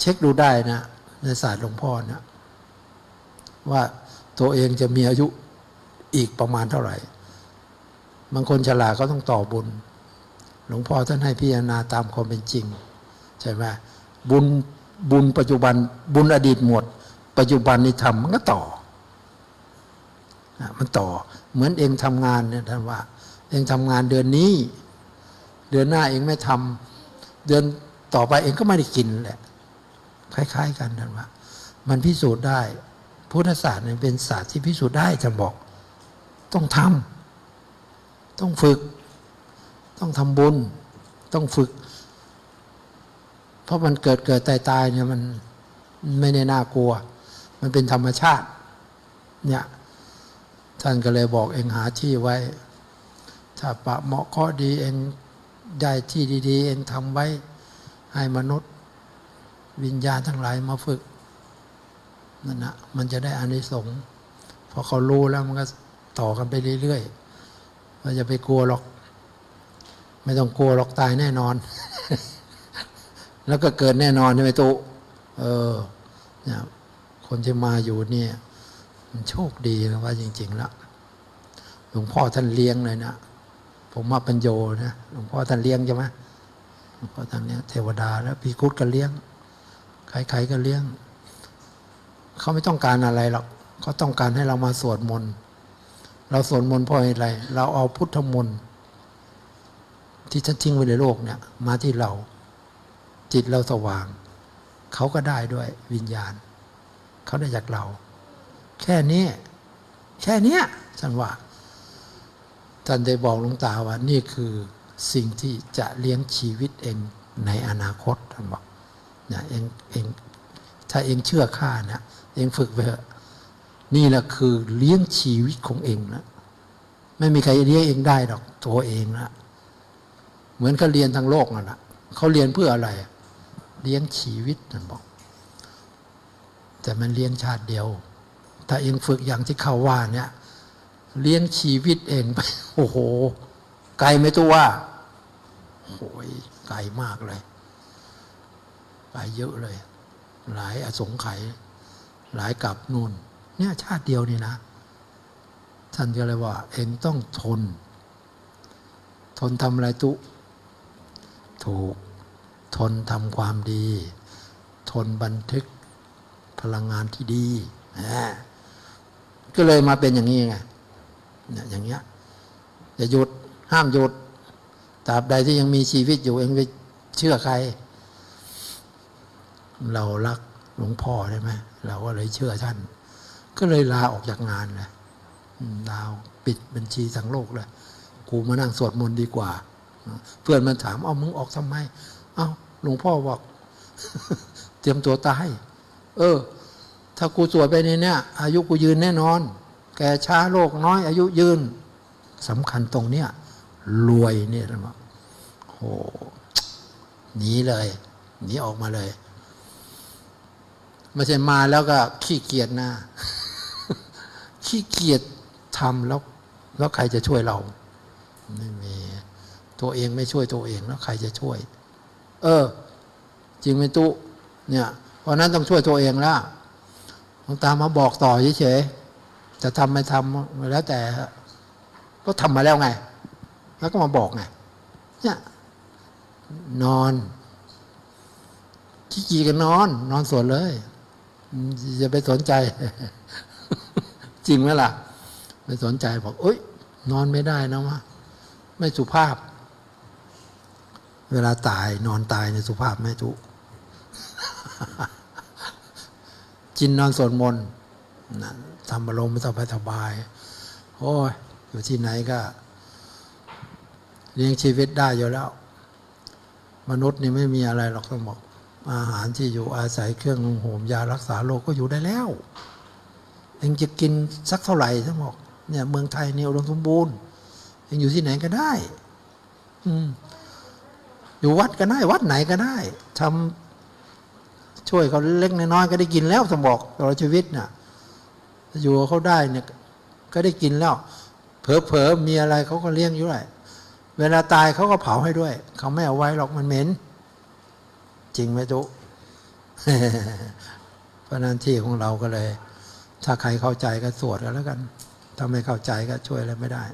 เช็คดูได้นะ ในศาสตร์หลวงพ่อนะว่าตัวเองจะมีอายุอีกประมาณเท่าไหร่ บางคนฉลาดก็ต้องต่อบุญ หลวงพ่อท่านให้พิจารณาตามความเป็นจริง ใช่ไหมบุญบุญปัจจุบันบุญอดีตหมด ปัจจุบันนี้ทำมันก็ต่อ มันต่อเหมือนเองทำงานเนี่ยท่านว่า เองทำงานเดือนนี้ เดือนหน้าเองไม่ทำเดือนต่อไปเองก็ไม่ได้กินแหละ คล้าย ๆ กันท่านว่า มันพิสูจน์ได้ พุทธศาสตร์เนี่ยเป็นศาสตร์ที่พิสูจน์ได้จะบอก ต้องทำต้องฝึก ต้องทำบุญ ต้องฝึก เพราะมันเกิดเกิดตายตายเนี่ยมันไม่ได้น่ากลัว มันเป็นธรรมชาติ เนี่ยท่านก็เลยบอกเองหาที่ไว้ ถ้าปะเหมาะเคราะห์ดีเองได้ที่ดี ๆ เองทำไว้ให้มนุษย์ วิญญาณทั้งหลายมาฝึกนั่นนะมันจะได้อานิสงส์พอเขารู้แล้วมันก็ต่อกันไปเรื่อยๆว่าจะไปกลัวหรอก ไม่ต้องกลัวหรอกตายแน่นอน แล้วก็เกิดแน่นอนใช่ไหมตุเออเนี่ยคนที่มาอยู่เนี่ยมันโชคดีนะว่าจริง ๆ แล้วหลวงพ่อท่านเลี้ยงเลยนะผมมาปัญโยนะหลวงพ่อท่านเลี้ยงใช่ไหมหลวงพ่อท่านเลี้ยงเทวดาแล้วพีคุดก็เลี้ยง ใครๆก็เลี้ยง เขาไม่ต้องการอะไรหรอกเขาต้องการให้เรามาสวดมนต์เราสวดมนต์เพราะอะไร เราเอาพุทธมนต์ที่ท่านทิ้งไว้ในโลกเนี่ย มาที่เรา จิตเราสว่าง เขาก็ได้ด้วยวิญญาณ เขาได้จากเรา แค่นี้ แค่นี้ยท่านว่าท่านได้บอกหลวงตาว่านี่คือสิ่งที่จะเลี้ยงชีวิตเองในอนาคตท่านบอก นี่ยเองเองถ้าเองเชื่อข้านะเองฝึกไปเถอะนี่แหละคือเลี้ยงชีวิตของเองนะไม่มีใครเลี้ยงเองได้หรอกตัวเองนะเหมือนเขาเรียนทางโลกนั่นแหละเขาเรียนเพื่ออะไร เลี้ยงชีวิตท่นบอก แต่มันเลี้ยงชาติเดียว ถ้าเองฝึกอย่างที่เขาว่าเนี่ยเลี้ยงชีวิตเองไปโอ้โห ไกลไหมตัวว่าโอ้ยไกลมากเลย ไปเยอะเลย หลายอสงไขยหลายกับนู่น เนี่ยชาติเดียวนี่นะ ท่านก็เลยว่า เองต้องทน ทนทำอะไรตุ ถูก ทนทำความดี ทนบันทึกพลังงานที่ดี ก็เลยมาเป็นอย่างนี้ไงเนี่ยอย่างเงี้ยอย่าหยุดห้ามหยุดตราบใดที่ยังมีชีวิตอยู่เองไปเชื่อใคร เรารักหลวงพ่อใช่ไหมเราก็เลยเชื่อท่าน ก็เลยลาออกจากงานเลยลาปิดบัญชีสังโลกเลยกูมานั่งสวดมนต์ดีกว่า เพื่อนมันถามเอามึงออกทำไม เอาหลวงพ่อบอก เตรียมตัวตาย เออ ถ้ากูสวดไปในเนี้ยอายุกูยืนแน่นอน แก่ช้าโลกน้อย อายุยืนสำคัญตรงเนี้ยรวยเนี่ยนะบอกโหหนีเลยหนีออกมาเลย ไม่ใช่มาแล้วก็ขี้เกียจนะ ขี้เกียจทำแล้ว แล้วใครจะช่วยเรา ไม่มี ตัวเองไม่ช่วยตัวเองแล้วใครจะช่วย เออ จริงไหมตุเนี่ย เพราะนั้นต้องช่วยตัวเองแล้วหลวงตามาบอกต่อเฉยๆ จะทำไม่ทำแล้วแต่ ก็ทำมาแล้วไง แล้วก็มาบอกไง เนี่ย นอนขี้กีกันนอน นอนสวดเลย อย่าไปสนใจ จริงไหมล่ะไม่สนใจบอกเอ้ย นอนไม่ได้นะวะไม่สุภาพ เวลาตายนอนตายในสุภาพไม่ถูกจินนอนสวดมนต์นะทำอารมณ์สบายสบายโอ้ยอยู่ที่ไหนก็เลี้ยงชีวิตได้อยู่แล้ว มนุษย์นี่ไม่มีอะไรหรอกต้องบอก อาหารที่อยู่อาศัยเครื่องนุ่งห่มยารักษาโรคก็อยู่ได้แล้วเองจะกินสักเท่าไหร่ทั้งบอกเนี่ยเมืองไทยเนี่ยอุดมสมบูรณ์เองอยู่ที่ไหนก็ได้ อืมอยู่วัดก็ได้ วัดไหนก็ได้ทำช่วยเขาเล็กน้อยก็ได้กินแล้วสมบอกตลอดชีวิตน่ะอยู่เขาได้เนี่ย ก็ได้กินแล้ว เผลอๆมีอะไรเขาก็เลี้ยงอยู่ด้วยเวลาตายเขาก็เผาให้ด้วย เขาไม่เอาไว้หรอกมันเหม็น จริงไหมทุกเพราะนั้นที่ของเราก็เลย ถ้าใครเข้าใจก็สวดกันแล้วกัน ถ้าไม่เข้าใจก็ช่วยอะไรไม่ได้